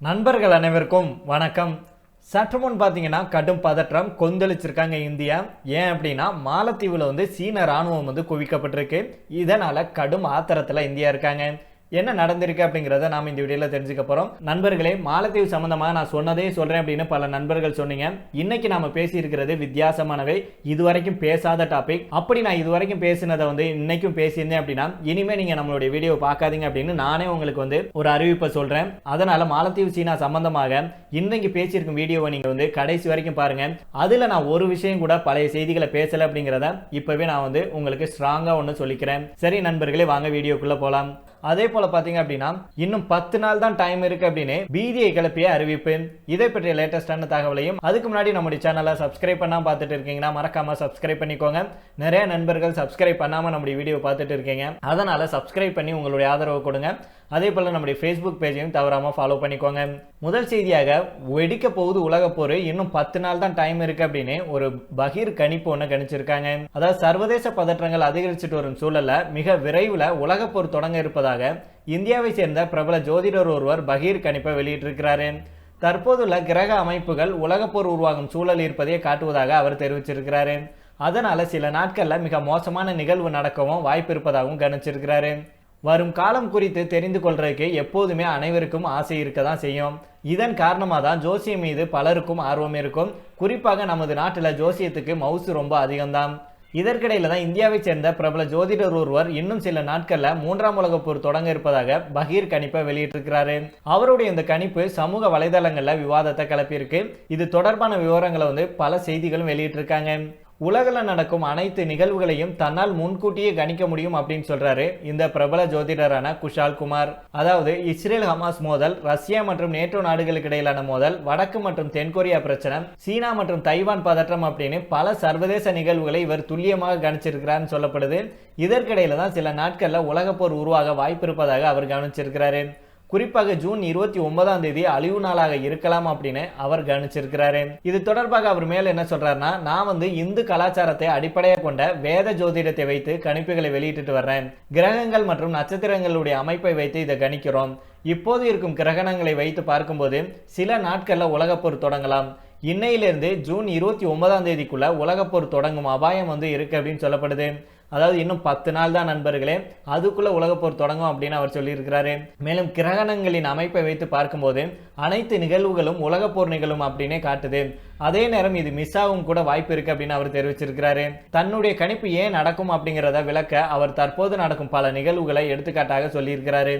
நண்பர்கள் அனைவருக்கும் வணக்கம். சற்று முன் பார்த்தீங்கன்னா கடும் பதற்றம் கொந்தளிச்சிருக்காங்க இந்தியா. ஏன் அப்படின்னா மாலத்தீவில் வந்து சீன ராணுவம் வந்து குவிக்கப்பட்டிருக்கு. இதனால் கடும் ஆத்திரத்தில் இந்தியா இருக்காங்க. என்ன நடந்திருக்கு அப்படிங்கிறத நாம் இந்த வீடியோவில் தெரிஞ்சுக்க போகிறோம் நண்பர்களே மாலத்தீவு சம்மந்தமாக நான் சொன்னதே சொல்கிறேன் அப்படின்னு பல நண்பர்கள் சொன்னீங்க. இன்னைக்கு நாம் பேசியிருக்கிறது வித்தியாசமானவை. இதுவரைக்கும் பேசாத டாபிக் அப்படி நான் இதுவரைக்கும் பேசினதை வந்து இன்னைக்கும் பேசியிருந்தேன் அப்படின்னா இனிமேல் நீங்கள் நம்மளுடைய வீடியோ பார்க்காதீங்க அப்படின்னு நானே உங்களுக்கு வந்து ஒரு அறிவிப்பை சொல்கிறேன் அதனால் மாலத்தீவு சீனா சம்மந்தமாக இன்னைக்கு பேசியிருக்கும் வீடியோவை நீங்கள் வந்து கடைசி வரைக்கும் பாருங்கள் அதில் நான் ஒரு விஷயம் கூட பழைய செய்திகளை பேசலை அப்படிங்கிறத இப்போவே நான் வந்து உங்களுக்கு ஸ்ட்ராங்காக ஒன்று சொல்லிக்கிறேன். சரி நண்பர்களே வாங்க வீடியோக்குள்ளே போகலாம் அதே போல பாத்தீங்க அப்படின்னா இன்னும் பத்து நாள் தான் டைம் இருக்கு அப்படின்னு பீதியை கிளப்பிய அறிவிப்பு இதை பற்றிய லேட்டஸ்டான தகவலையும் அதுக்கு முன்னாடி நம்முடைய சேனலை சப்ஸ்கிரைப் பண்ணாம பார்த்துட்டு இருக்கீங்கன்னா மறக்காம சப்ஸ்கிரைப் பண்ணிக்கோங்க. நிறைய நண்பர்கள் சப்ஸ்கிரைப் பண்ணாம நம்முடைய வீடியோ பார்த்துட்டு இருக்கீங்க. அதனால சப்ஸ்கிரைப் பண்ணி உங்களுடைய ஆதரவு கொடுங்க. அதே போல நம்முடைய ஃபேஸ்புக் பேஜையும் தவறாம ஃபாலோ பண்ணிக்கோங்க. முதல் செய்தியாக வெடிக்க போகுது உலக போர் இன்னும் பத்து நாள் தான் டைம் இருக்கு அப்படின்னு ஒரு பகீர் கணிப்பு ஒன்று கணிச்சிருக்காங்க. அதாவது சர்வதேச பதற்றங்கள் அதிகரிச்சுட்டு வரும் சூழல்ல மிக விரைவில் உலக போர் தொடங்க இருப்பதாக இந்தியாவை சேர்ந்த பிரபல ஜோதிடர் ஒருவர் பகீர் கணிப்பை வெளியிட்டிருக்கிறாரு. தற்போதுள்ள கிரக அமைப்புகள் உலகப்போர் உருவாகும் சூழல் இருப்பதையே காட்டுவதாக அவர் தெரிவிச்சிருக்கிறாரு. அதனால சில நாட்கள்ல மிக மோசமான நிகழ்வு நடக்கவும் வாய்ப்பு இருப்பதாகவும் கணிச்சிருக்கிறாரு. வரும் காலம் குறித்து தெரிந்து கொள்றதுக்கு எப்போதுமே அனைவருக்கும் ஆசை இருக்க தான் செய்யும். இதன் காரணமாக தான் ஜோசியம் மீது பலருக்கும் ஆர்வம் இருக்கும். குறிப்பாக நமது நாட்டில் ஜோசியத்துக்கு மவுசு ரொம்ப அதிகம்தான். இதற்கிடையில் தான் இந்தியாவை சேர்ந்த பிரபல ஜோதிடர் ஒருவர் இன்னும் சில நாட்களில் மூன்றாம் உலகப் போர் தொடங்க இருப்பதாக பகீர் கணிப்பை வெளியிட்டிருக்கிறாரு. அவருடைய இந்த கணிப்பு சமூக வலைதளங்களில் விவாதத்தை கிளப்பியிருக்கு. இது தொடர்பான விவரங்களை வந்து பல செய்திகளும் வெளியிட்டிருக்காங்க. உலகில் நடக்கும் அனைத்து நிகழ்வுகளையும் தன்னால் முன்கூட்டியே கணிக்க முடியும் அப்படின்னு சொல்றாரு இந்த பிரபல ஜோதிடரான குஷால் குமார். அதாவது இஸ்ரேல் ஹமாஸ் மோதல் ரஷ்யா மற்றும் நேட்டோ நாடுகளுக்கு இடையிலான மோதல் வடக்கு மற்றும் தென்கொரியா பிரச்சனை சீனா மற்றும் தைவான் பதற்றம் அப்படின்னு பல சர்வதேச நிகழ்வுகளை இவர் துல்லியமாக கணிச்சிருக்கிறார்னு சொல்லப்படுது. இதற்கிடையில தான் சில நாட்களில் உலகப்போர் உருவாக வாய்ப்பு இருப்பதாக அவர் கவனிச்சிருக்கிறாரு. குறிப்பாக ஜூன் இருபத்தி ஒன்பதாம் தேதி அழிவு நாளாக இருக்கலாம் அப்படின்னு அவர் கவனிச்சிருக்கிறாரு. இது தொடர்பாக அவர் மேல என்ன சொல்றாருன்னா நான் வந்து இந்து கலாச்சாரத்தை அடிப்படையாக கொண்ட வேத ஜோதிடத்தை வைத்து கணிப்புகளை வெளியிட்டு வர்றேன். கிரகங்கள் மற்றும் நட்சத்திரங்களுடைய அமைப்பை வைத்து இதை கணிக்கிறோம். இப்போது இருக்கும் கிரகணங்களை வைத்து பார்க்கும்போது சில நாட்கள்ல உலகப்போர் தொடங்கலாம். இன்னையிலிருந்து ஜூன் இருபத்தி ஒன்பதாம் தேதிக்குள்ள உலகப்போர் தொடங்கும் அபாயம் வந்து இருக்கு அப்படின்னு சொல்லப்படுது. அதாவது இன்னும் பத்து நாள் தான் நண்பர்களே. அதுக்குள்ளே உலகப்போர் தொடங்கும் அப்படின்னு அவர் சொல்லியிருக்கிறாரு. மேலும் கிரகணங்களின் அமைப்பை வைத்து பார்க்கும்போது அனைத்து நிகழ்வுகளும் உலகப்போர் நிகழும் அப்படின்னே காட்டுது. அதே நேரம் இது மிஸ் ஆகும் கூட வாய்ப்பு இருக்கு அப்படின்னு அவர் தெரிவிச்சிருக்கிறாரு. தன்னுடைய கணிப்பு ஏன் நடக்கும் அப்படிங்கிறத விளக்க அவர் தற்போது நடக்கும் பல நிகழ்வுகளை எடுத்துக்காட்டாக சொல்லியிருக்கிறாரு.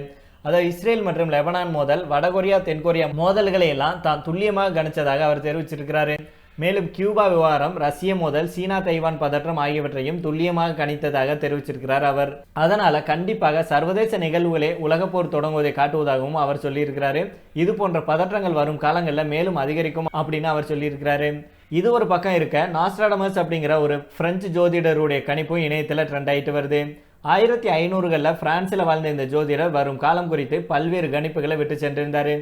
அதாவது இஸ்ரேல் மற்றும் லெபனான் மோதல் வடகொரியா தென்கொரியா மோதல்களை எல்லாம் தான் துல்லியமாக கணிச்சதாக அவர் தெரிவிச்சிருக்கிறாரு. மேலும் கியூபா விவகாரம் ரஷ்ய மோதல் சீனா தைவான் பதற்றம் ஆகியவற்றையும் துல்லியமாக கணித்ததாக தெரிவிச்சிருக்கிறார் அவர். அதனால கண்டிப்பாக சர்வதேச நிகழ்வுகளே உலகப்போர் தொடங்குவதை காட்டுவதாகவும் அவர் சொல்லியிருக்கிறாரு. இது போன்ற பதற்றங்கள் வரும் காலங்களில் மேலும் அதிகரிக்கும் அப்படின்னு அவர் சொல்லியிருக்கிறாரு. இது ஒரு பக்கம் இருக்க நாஸ்ட்ராடமஸ் அப்படிங்கிற ஒரு பிரெஞ்சு ஜோதிடருடைய கணிப்பும் இணையத்தில் ட்ரெண்ட் ஆயிட்டு வருது. ஆயிரத்தி ஐநூறுகளில் பிரான்ஸில் வாழ்ந்த இந்த ஜோதிடர் வரும் காலம் குறித்து பல்வேறு கணிப்புகளை விட்டு சென்றிருந்தார்.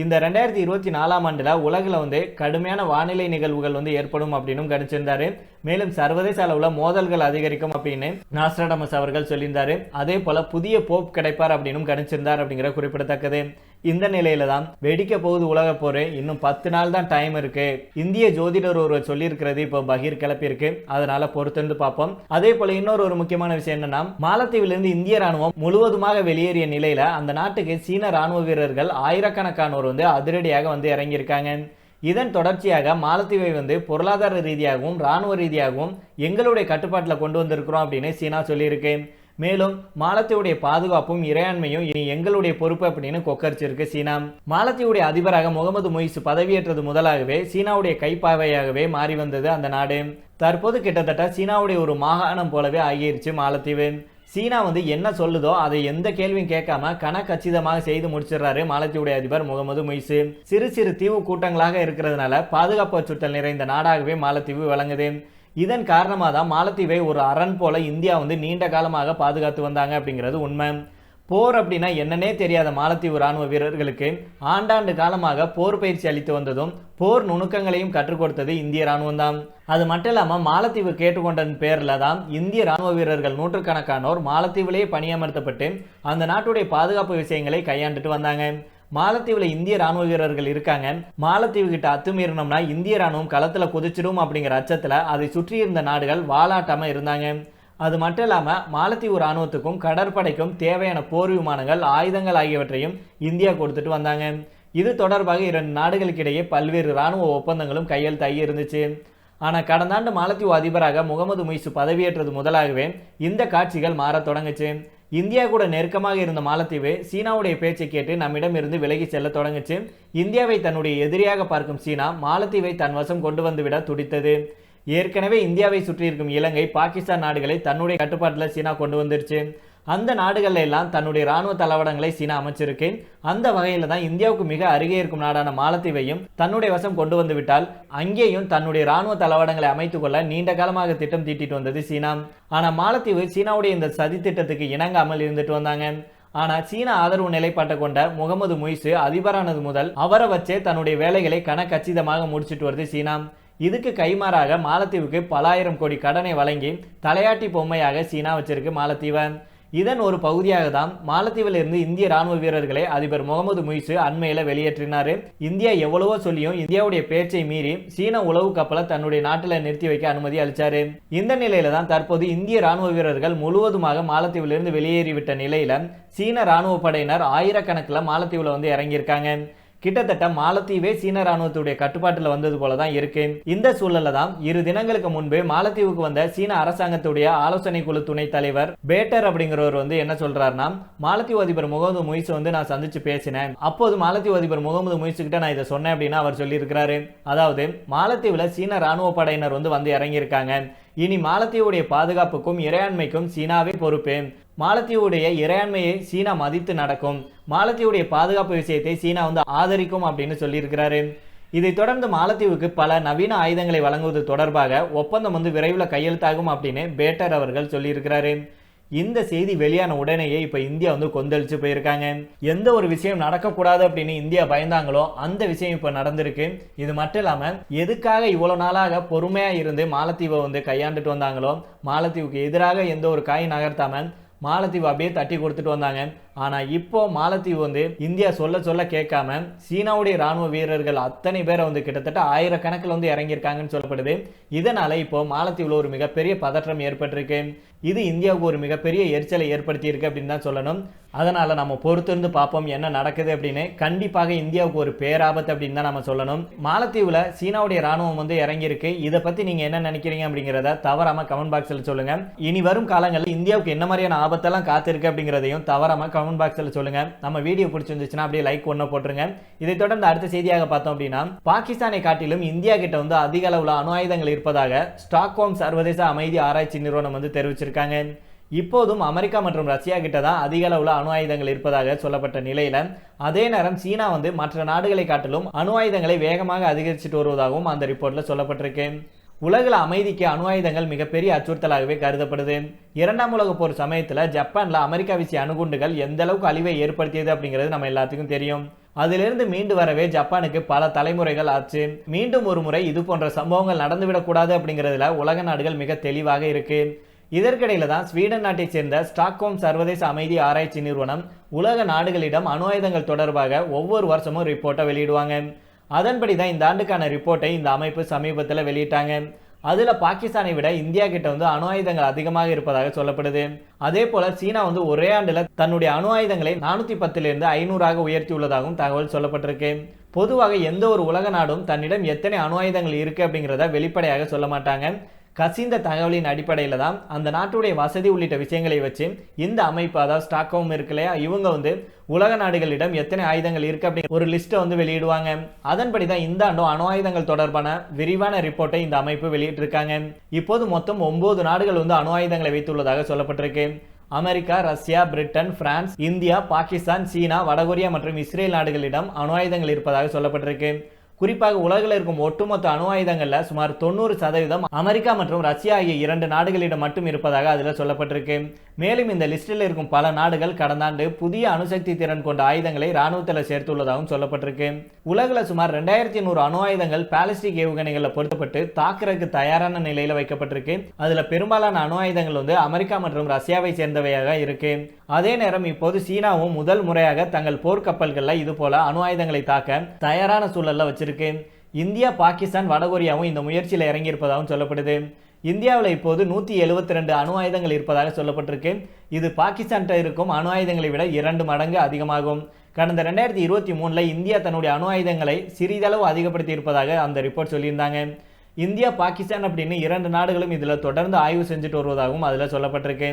இந்த ரெண்டாயிரத்தி இருபத்தி நாலாம் ஆண்டில் உலகில் வந்து கடுமையான வானிலை நிகழ்வுகள் வந்து ஏற்படும் அப்படின்னு கணிச்சிருந்தாரு. மேலும் சர்வதேச அளவில் மோதல்கள் அதிகரிக்கும் அப்படின்னு நாஸ்ட்ராடமஸ் அவர்கள் சொல்லியிருந்தாரு. அதே போல புதிய போப் கிடைப்பார் அப்படின்னு கணிச்சிருந்தார் அப்படிங்கிற குறிப்பிடத்தக்கது. இந்த நிலையில தான் வெடிக்க போகுது உலக போர். இன்னும் பத்து நாள் தான் டைம் இருக்கு. இந்திய ஜோதிடர் ஒருவர் சொல்லியிருக்கிறது இப்போ பகீர் கிளப்பியிருக்கு. அதனால பொறுத்திருந்து பார்ப்போம். அதே போல இன்னொரு ஒரு முக்கியமான விஷயம் என்னன்னா மாலத்தீவிலிருந்து இந்திய ராணுவம் முழுவதுமாக வெளியேறிய நிலையில அந்த நாட்டுக்கு சீன ராணுவ வீரர்கள் ஆயிரக்கணக்கானோர் வந்து அதிரடியாக வந்து இறங்கியிருக்காங்க. இதன் தொடர்ச்சியாக மாலத்தீவை வந்து பொருளாதார ரீதியாகவும் ராணுவ ரீதியாகவும் எங்களுடைய கட்டுப்பாட்டில் கொண்டு வந்திருக்கிறோம் அப்படின்னு சீனா சொல்லியிருக்கு. மேலும் மாலத்தீவுடைய பாதுகாப்பும் இறையாண்மையும் இனி எங்களுடைய பொறுப்பு அப்படின்னு கொக்கரிச்சிருக்கு சீனா மாலத்தீவுடைய அதிபராக முகமது மொய்ஸ் பதவியேற்றது முதலாகவே சீனாவுடைய கைப்பாவையாகவே மாறி வந்தது அந்த நாடு. தற்போது கிட்டத்தட்ட சீனாவுடைய ஒரு மாகாணம் போலவே ஆகிருச்சு மாலத்தீவு. சீனா வந்து என்ன சொல்லுதோ அதை எந்த கேள்வியும் கேட்காம கணக்கச்சிதமாக செய்து முடிச்சிடுறாரு மாலத்தீவுடைய அதிபர் முகமது மொய்சு. சிறு சிறு தீவு கூட்டங்களாக இருக்கிறதுனால பாதுகாப்பு அச்சுறுத்தல் நிறைந்த நாடாகவே மாலத்தீவு விளங்குது. இதன் காரணமாக தான் மாலத்தீவை ஒரு அரண் போல இந்தியா வந்து நீண்ட காலமாக பாதுகாத்து வந்தாங்க அப்படிங்கிறது உண்மை. போர் அப்படின்னா என்னன்னே தெரியாத மாலத்தீவு ராணுவ வீரர்களுக்கு ஆண்டாண்டு காலமாக போர் பயிற்சி அளித்து வந்ததும் போர் நுணுக்கங்களையும் கற்றுக் கொடுத்தது இந்திய ராணுவம் தான் அது மட்டும் இல்லாமல் மாலத்தீவு கேட்டுக்கொண்டன் பேரில் தான் இந்திய ராணுவ வீரர்கள் நூற்றுக்கணக்கானோர் மாலத்தீவிலேயே பணியமர்த்தப்பட்டு அந்த நாட்டுடைய பாதுகாப்பு விஷயங்களை கையாண்டுட்டு வந்தாங்க. மாலத்தீவில் இந்திய ராணுவ வீரர்கள் இருக்காங்க. மாலத்தீவு கிட்ட அத்துமீறினோம்னா இந்திய ராணுவம் களத்தில் குதிச்சிடும் அப்படிங்கிற அச்சத்தில் அதை சுற்றி இருந்த நாடுகள் வாலாட்டாமல் இருந்தாங்க. அது மட்டும் இல்லாமல் மாலத்தீவு ராணுவத்துக்கும் கடற்படைக்கும் தேவையான போர் விமானங்கள் ஆயுதங்கள் ஆகியவற்றையும் இந்தியா கொடுத்துட்டு வந்தாங்க. இது தொடர்பாக இரண்டு நாடுகளுக்கிடையே பல்வேறு ராணுவ ஒப்பந்தங்களும் கையெழுத்தாகி இருந்துச்சு. ஆனால் கடந்த ஆண்டு மாலத்தீவு அதிபராக முகமது முய்சு பதவியேற்றது முதலாகவே இந்த காட்சிகள் மாறத் தொடங்குச்சு. இந்தியா கூட நெருக்கமாக இருந்த மாலத்தீவு சீனாவுடைய பேச்சை கேட்டு நம்மிடம் இருந்து விலகி செல்ல தொடங்குச்சு. இந்தியாவை தன்னுடைய எதிரியாக பார்க்கும் சீனா மாலத்தீவை தன் வசம் கொண்டு வந்துவிட துடித்தது. ஏற்கனவே இந்தியாவை சுற்றி இருக்கும் இலங்கை பாகிஸ்தான் நாடுகளை தன்னுடைய கட்டுப்பாட்டில் சீனா கொண்டு வந்துருச்சு. அந்த நாடுகள்ல எல்லாம் தன்னுடைய ராணுவ தளவாடங்களை சீனா அமைச்சிருக்கு. அந்த வகையில தான் இந்தியாவுக்கு மிக அருகே இருக்கும் நாடான மாலத்தீவையும் தன்னுடைய வசம் கொண்டு வந்து விட்டால் அங்கேயும் தன்னுடைய ராணுவ தளவாடங்களை அமைத்துக் கொள்ள நீண்ட காலமாக திட்டம் தீட்டிட்டு வந்தது சீனா. ஆனா மாலத்தீவு சீனாவுடைய இந்த சதி திட்டத்துக்கு இணங்காமல் இருந்துட்டு வந்தாங்க. ஆனால் சீன ஆதரவு நிலைப்பாட்டை கொண்ட முகமது முய்சு அதிபரானது முதல் அவரை வச்சே தன்னுடைய வேலைகளை கணக்கச்சிதமாக முடிச்சிட்டு வருது சீனா. இதுக்கு கைமாறாக மாலத்தீவுக்கு பலாயிரம் கோடி கடனை வழங்கி தலையாட்டி பொம்மையாக சீனா வச்சிருக்கு மாலத்தீவன் இதன் ஒரு பகுதியாக தான் மாலத்தீவில் இருந்து இந்திய ராணுவ வீரர்களை அதிபர் முகமது முய்சு அண்மையில் வெளியேற்றினார். இந்தியா எவ்வளவோ சொல்லியும் இந்தியாவுடைய பேச்சை மீறி சீன உளவு கப்பலை தன்னுடைய நாட்டில் நிறுத்தி வைக்க அனுமதி அளிச்சாரு. இந்த நிலையில தான் தற்போது இந்திய ராணுவ வீரர்கள் முழுவதுமாக மாலத்தீவிலிருந்து வெளியேறிவிட்ட நிலையில சீன ராணுவ படையினர் ஆயிரக்கணக்கில் மாலத்தீவில் வந்து இறங்கியிருக்காங்க. கிட்டத்தட்ட மாலத்தீவே சீன ராணுவத்துடைய கட்டுப்பாட்டில் வந்தது போல தான் இருக்கு. இந்த சூழல்ல தான் இரு தினங்களுக்கு முன்பு மாலத்தீவுக்கு வந்த சீன அரசாங்கத்துடைய ஆலோசனை குழு துணைத் தலைவர் பேட்டர் அப்படிங்கிறவர் வந்து என்ன சொல்றாருன்னா மாலத்தீவு அதிபர் முகமது முயிஸ் வந்து நான் சந்திச்சு பேசினேன். அப்போது மாலத்தீவு அதிபர் முகமது முயிஸ் கிட்ட நான் இதை சொன்னேன் அப்படின்னா அவர் சொல்லியிருக்கிறாரு. அதாவது மாலத்தீவுல சீன ராணுவ படையினர் வந்து வந்து இறங்கியிருக்காங்க. இனி மாலத்தீவுடைய பாதுகாப்புக்கும் இறையாண்மைக்கும் சீனாவே பொறுப்பு. மாலத்தீவுடைய இறையாண்மையை சீனா மதித்து நடக்கும். மாலத்தீவுடைய பாதுகாப்பு விஷயத்தை சீனா வந்து ஆதரிக்கும் அப்படின்னு சொல்லியிருக்கிறாரு. இதைத் தொடர்ந்து மாலத்தீவுக்கு பல நவீன ஆயுதங்களை வழங்குவது தொடர்பாக ஒப்பந்தம் வந்து விரைவில் கையெழுத்தாகும் அப்படின்னு பேட்டர் அவர்கள் சொல்லியிருக்கிறாரு. இந்த செய்தி வெளியான உடனேயே இப்போ இந்தியா வந்து கொந்தளிச்சு போயிருக்காங்க. எந்த ஒரு விஷயம் நடக்கக்கூடாது அப்படின்னு இந்தியா பயந்தாங்களோ அந்த விஷயம் இப்போ நடந்திருக்கு. இது மட்டும் இல்லாமல் எதுக்காக இவ்வளோ நாளாக பொறுமையாக இருந்து மாலத்தீவை வந்து கையாண்டுட்டு வந்தாங்களோ மாலத்தீவுக்கு எதிராக எந்த ஒரு காய் நகர்த்தாமல் மாலத்தீவு அப்படியே தட்டி கொடுத்துட்டு வந்தாங்க. ஆனால் இப்போ மாலத்தீவு வந்து இந்தியா சொல்ல சொல்ல கேட்காம சீனாவுடைய ராணுவ வீரர்கள் அத்தனை பேரை வந்து கிட்டத்தட்ட ஆயிரக்கணக்கில் வந்து இறங்கியிருக்காங்கன்னு சொல்லப்படுது. இதனால இப்போ மாலத்தீவில் ஒரு மிகப்பெரிய பதற்றம் ஏற்பட்டிருக்கு. இது இந்தியாவுக்கு ஒரு மிகப்பெரிய எரிச்சலை ஏற்படுத்தியிருக்கு அப்படின்னு தான் சொல்லணும். அதனால நம்ம பொறுத்திருந்து பார்ப்போம் என்ன நடக்குது அப்படின்னு. கண்டிப்பாக இந்தியாவுக்கு ஒரு பேராபத்து அப்படின்னு தான் நம்ம சொல்லணும். மாலத்தீவில் சீனாவுடைய ராணுவம் வந்து இறங்கியிருக்கு. இதை பற்றி நீங்கள் என்ன நினைக்கிறீங்க அப்படிங்கிறத தவறாமல் கமெண்ட் பாக்ஸில் சொல்லுங்கள் இனி வரும் காலங்களில் இந்தியாவுக்கு என்ன மாதிரியான ஆபத்தெல்லாம் காத்திருக்கு அப்படிங்கிறதையும் தவறாம கமெண்ட் பாக்ஸில் சொல்லுங்கள் நம்ம வீடியோ பிடிச்சிருந்துச்சுன்னா அப்படியே லைக் ஒன்று போட்டுருங்க. இதை தொடர்ந்து அடுத்த செய்தியாக பார்த்தோம் அப்படின்னா பாகிஸ்தானை காட்டிலும் இந்தியா கிட்ட வந்து அதிக அளவில் அணு ஆயுதங்கள் இருப்பதாக ஸ்டாக்ஹோம் சர்வதேச அமைதி ஆராய்ச்சி நிறுவனம் வந்து தெரிவிச்சிருக்காங்க. இப்போதும் அமெரிக்கா மற்றும் ரஷ்யா கிட்ட தான் அதிக அளவில் அணு ஆயுதங்கள் இருப்பதாக சொல்லப்பட்ட நிலையில அதே நேரம் சீனா வந்து மற்ற நாடுகளை காட்டிலும் அணு ஆயுதங்களை வேகமாக அதிகரிச்சுட்டு வருவதாகவும் அந்த ரிப்போர்ட்ல சொல்லப்பட்டிருக்கு. உலகில் அமைதிக்கு அணு ஆயுதங்கள் மிகப்பெரிய அச்சுறுத்தலாகவே கருதப்படுது இரண்டாம் உலக போர் சமயத்தில் ஜப்பானில் அமெரிக்கா வீசிய அணுகுண்டுகள் எந்த அளவுக்கு அழிவை ஏற்படுத்தியது அப்படிங்கிறது நம்ம எல்லாத்துக்கும் தெரியும். அதிலிருந்து மீண்டு வரவே ஜப்பானுக்கு பல தலைமுறைகள் ஆச்சு. மீண்டும் ஒரு முறை இது போன்ற சம்பவங்கள் நடந்துவிடக்கூடாது அப்படிங்கிறதுல உலக நாடுகள் மிக தெளிவாக இருக்கு. இதற்கிடையில தான் ஸ்வீடன் நாட்டைச் சேர்ந்த ஸ்டாக்ஹோம் சர்வதேச அமைதி ஆராய்ச்சி நிறுவனம் உலக நாடுகளிடம் அணு ஆயுதங்கள் தொடர்பாக ஒவ்வொரு வருஷமும் ரிப்போர்ட்டை வெளியிடுவாங்க. அதன்படி தான் இந்த ஆண்டுக்கான ரிப்போர்ட்டை இந்த அமைப்பு சமீபத்தில் வெளியிட்டாங்க. அதில் பாகிஸ்தானை விட இந்தியா கிட்ட வந்து அணு ஆயுதங்கள் அதிகமாக இருப்பதாக சொல்லப்படுது. அதே போல சீனா வந்து ஒரே ஆண்டில் தன்னுடைய அணு ஆயுதங்களை நானூற்றி பத்திலிருந்து ஐநூறாக உயர்த்தியுள்ளதாகவும் தகவல் சொல்லப்பட்டிருக்கு. பொதுவாக எந்த ஒரு உலக நாடும் தன்னிடம் எத்தனை அணு ஆயுதங்கள் இருக்கு அப்படிங்கிறத வெளிப்படையாக சொல்ல மாட்டாங்க. கசிந்த தகவலின் அடிப்படையில் தான் அந்த நாட்டுடைய வசதி உள்ளிட்ட விஷயங்களை வச்சு இந்த அமைப்பு அதாவது ஸ்டாக்ஹோம் இருக்கு இல்லையா இவங்க வந்து உலக நாடுகளிடம் எத்தனை ஆயுதங்கள் இருக்கு அப்படிங்கிற ஒரு லிஸ்ட்டை வந்து வெளியிடுவாங்க. அதன்படி தான் இந்த ஆண்டும் அணு ஆயுதங்கள் தொடர்பான விரிவான ரிப்போர்ட்டை இந்த அமைப்பு வெளியிட்டிருக்காங்க. இப்போது மொத்தம் ஒன்பது நாடுகள் வந்து அணு ஆயுதங்களை வைத்துள்ளதாக சொல்லப்பட்டிருக்கு. America Russia Britain France India Pakistan China வடகொரியா மற்றும் இஸ்ரேல் நாடுகளிடம் அணு ஆயுதங்கள் இருப்பதாக சொல்லப்பட்டிருக்கு. குறிப்பாக உலகில் இருக்கும் ஒட்டுமொத்த அணு ஆயுதங்களில் சுமார் தொண்ணூறு சதவீதம் அமெரிக்கா மற்றும் ரஷ்யா ஆகிய இரண்டு நாடுகளிடம் மட்டும் இருப்பதாக அதில் சொல்லப்பட்டிருக்கு. மேலும் இந்த லிஸ்டில் இருக்கும் பல நாடுகள் கடந்த ஆண்டு புதிய அணுசக்தி திறன் கொண்ட ஆயுதங்களை ராணுவத்தில் சேர்த்துள்ளதாகவும் சொல்லப்பட்டிருக்கு. உலகில் சுமார் ரெண்டாயிரத்தி நூறு அணு ஆயுதங்கள் பாலிஸ்டிக் ஏவுகணைகளில் பொருத்தப்பட்டு தாக்குறதுக்கு தயாரான நிலையில் வைக்கப்பட்டிருக்கு. அதில் பெரும்பாலான அணு ஆயுதங்கள் வந்து அமெரிக்கா மற்றும் ரஷ்யாவை சேர்ந்தவையாக இருக்கு. அதே நேரம் இப்போது சீனாவும் முதல் முறையாக தங்கள் போர்க்கப்பல்களில் இது போல அணு ஆயுதங்களை தாக்க தயாரான சூழலில் வச்சிருக்கு. இந்தியா பாகிஸ்தான் வடகொரியாவும் இந்த முயற்சியில் இறங்கியிருப்பதாகவும் சொல்லப்படுது. இந்தியாவில் இப்போது நூற்றி எழுபத்தி ரெண்டு அணு ஆயுதங்கள் இருப்பதாக சொல்லப்பட்டிருக்கு. இது பாகிஸ்தான்கிட்ட இருக்கும். அணு ஆயுதங்களை விட இரண்டு மடங்கு அதிகமாகும். கடந்த ரெண்டாயிரத்தி இருபத்தி மூணில் இந்தியா தன்னுடைய அணு ஆயுதங்களை சிறிதளவு அதிகப்படுத்தி இருப்பதாக அந்த ரிப்போர்ட் சொல்லியிருந்தாங்க. இந்தியா பாகிஸ்தான் அப்படின்னு இரண்டு நாடுகளும் இதில் தொடர்ந்து ஆய்வு செஞ்சுட்டு வருவதாகவும் அதில் சொல்லப்பட்டிருக்கு.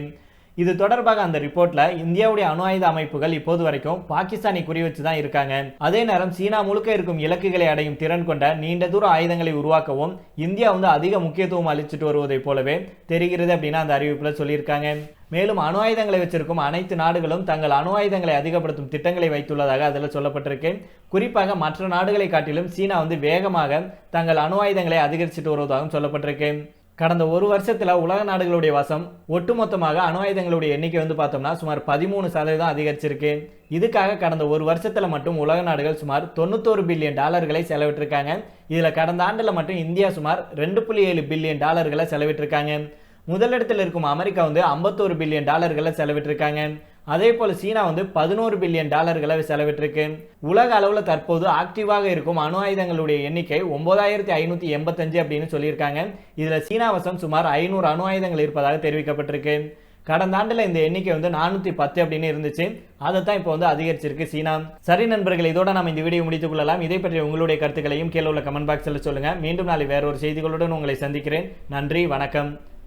இது தொடர்பாக அந்த ரிப்போர்ட்ல இந்தியாவுடைய அணு ஆயுத அமைப்புகள் இப்போது வரைக்கும் பாகிஸ்தானை குறி வச்சு தான் இருக்காங்க. அதே நேரம் சீனா முழுக்க இருக்கும் இலக்குகளை அடையும் திறன் கொண்ட நீண்ட தூர ஆயுதங்களை உருவாக்கவும் இந்தியா வந்து அதிக முக்கியத்துவம் அளிச்சுட்டு வருவதை போலவே தெரிகிறது அப்படின்னு அந்த அறிவிப்புல சொல்லியிருக்காங்க. மேலும் அணு ஆயுதங்களை வச்சிருக்கும் அனைத்து நாடுகளும் தங்கள் அணு ஆயுதங்களை அதிகப்படுத்தும் திட்டங்களை வைத்துள்ளதாக அதில் சொல்லப்பட்டிருக்கு. குறிப்பாக மற்ற நாடுகளை காட்டிலும் சீனா வந்து வேகமாக தங்கள் அணு ஆயுதங்களை அதிகரிச்சுட்டு வருவதாகவும் சொல்லப்பட்டிருக்கு. கடந்த ஒரு வருஷத்தில் உலக நாடுகளுடைய வசம் ஒட்டுமொத்தமாக அணு ஆயுதங்களுடைய எண்ணிக்கை வந்து பார்த்தோம்னா சுமார் பதிமூணு சதவீதம் அதிகரிச்சிருக்கு. இதுக்காக கடந்த ஒரு வருஷத்தில் மட்டும் உலக நாடுகள் சுமார் தொண்ணூத்தோரு பில்லியன் டாலர்களை செலவிட்டிருக்காங்க. இதில் கடந்த ஆண்டில் மட்டும் இந்தியா சுமார் ரெண்டு புள்ளி ஏழு பில்லியன் டாலர்களை செலவிட்டிருக்காங்க. முதலிடத்தில் இருக்கும் அமெரிக்கா வந்து ஐம்பத்தோரு பில்லியன் டாலர்களை செலவிட்டிருக்காங்க. அதே போல் சீனா வந்து பதினோரு பில்லியன் டாலர்களை செலவிட்டிருக்கு. உலக அளவில் தற்போது ஆக்டிவாக இருக்கும் அணு ஆயுதங்களுடைய எண்ணிக்கை ஒன்பதாயிரத்தி ஐநூற்றி எண்பத்தஞ்சு அப்படின்னு சொல்லியிருக்காங்க. இதில் சீனா வசம் சுமார் ஐநூறு அணு ஆயுதங்கள் இருப்பதாக தெரிவிக்கப்பட்டிருக்கு. கடந்த ஆண்டில் இந்த எண்ணிக்கை வந்து நானூற்றி பத்து அப்படின்னு இருந்துச்சு. அதை தான் இப்போ வந்து அதிகரிச்சிருக்கு சீனா. சரி நண்பர்கள் இதோட நம்ம இந்த வீடியோ முடித்துக் கொள்ளலாம். இதை பற்றி உங்களுடைய கருத்துக்களையும் கீழே உள்ள கமெண்ட் பாக்ஸில் சொல்லுங்கள் மீண்டும் நாளை வேறொரு செய்திகளுடன் உங்களை சந்திக்கிறேன். நன்றி வணக்கம்.